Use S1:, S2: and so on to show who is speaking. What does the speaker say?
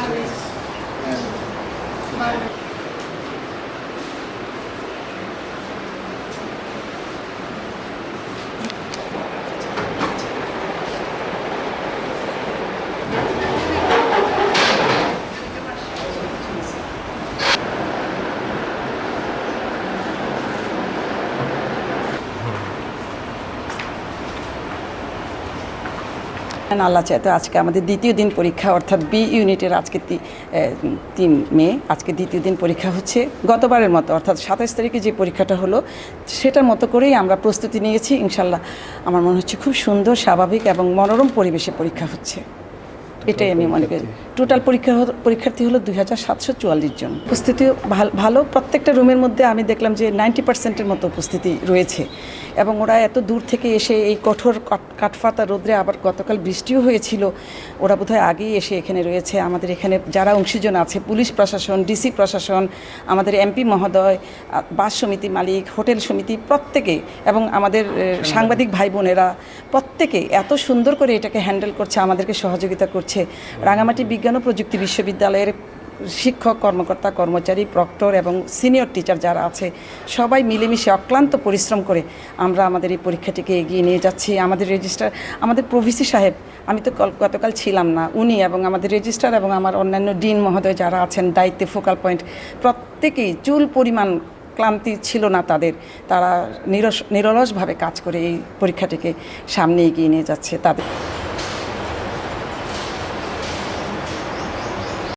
S1: আমি Bye.
S2: আল্লাহ চাইতো আজকে আমাদের দ্বিতীয় দিন পরীক্ষা, অর্থাৎ বি ইউনিটের আজকে তিন মে, আজকে দ্বিতীয় দিন পরীক্ষা হচ্ছে। গতবারের মতো, অর্থাৎ সাতাশ তারিখে যে পরীক্ষাটা হলো, সেটার মতো করেই আমরা প্রস্তুতি নিয়েছি ইনশাল্লাহ আমার মনে হচ্ছে খুব সুন্দর, স্বাভাবিক এবং মনোরম পরিবেশে পরীক্ষা হচ্ছে। এটাই আমি মনে করি। টোটাল পরীক্ষা পরীক্ষার্থী হলো দুই হাজার সাতশো চুয়াল্লিশ জন। উপস্থিতি ভাল- প্রত্যেকটা রুমের মধ্যে আমি দেখলাম যে নাইনটি পার্সেন্টের মতো উপস্থিতি রয়েছে। এবং ওরা এত দূর থেকে এসে এই কঠোর কাঠফাতা রোদ্রে আবার গতকাল বৃষ্টিও হয়েছিল। ওরা বোধহয় আগেই এসে এখানে রয়েছে। আমাদের এখানে যারা অংশীজন আছে পুলিশ প্রশাসন ডিসি প্রশাসন আমাদের এমপি মহোদয় বাস সমিতি মালিক হোটেল সমিতি প্রত্যেকে এবং আমাদের সাংবাদিক। ভাই বোনেরা প্রত্যেকে এত সুন্দর করে এটাকে হ্যান্ডেল করছে আমাদেরকে সহযোগিতা করছে। রাঙামাটি বিজ্ঞান ও প্রযুক্তি বিশ্ববিদ্যালয়ের শিক্ষক, কর্মকর্তা, কর্মচারী, প্রক্টর এবং সিনিয়র টিচার যারা আছে, সবাই মিলেমিশে অক্লান্ত পরিশ্রম করে আমরা আমাদের এই পরীক্ষাটিকে এগিয়ে নিয়ে যাচ্ছি। আমাদের রেজিস্ট্রার আমাদের প্রভিসি সাহেব, আমি তো কল- গতকাল ছিলাম না, উনি এবং আমাদের রেজিস্ট্রার এবং আমার অন্যান্য ডিন মহোদয় যারা আছেন, দায়িত্বে ফোকাল পয়েন্ট প্রত্যেকেই চুল পরিমাণ ক্লান্তি ছিল না তাদের। তারা নিরস, নিরলসভাবে কাজ করে এই পরীক্ষাটিকে সামনে এগিয়ে নিয়ে যাচ্ছে তাদের।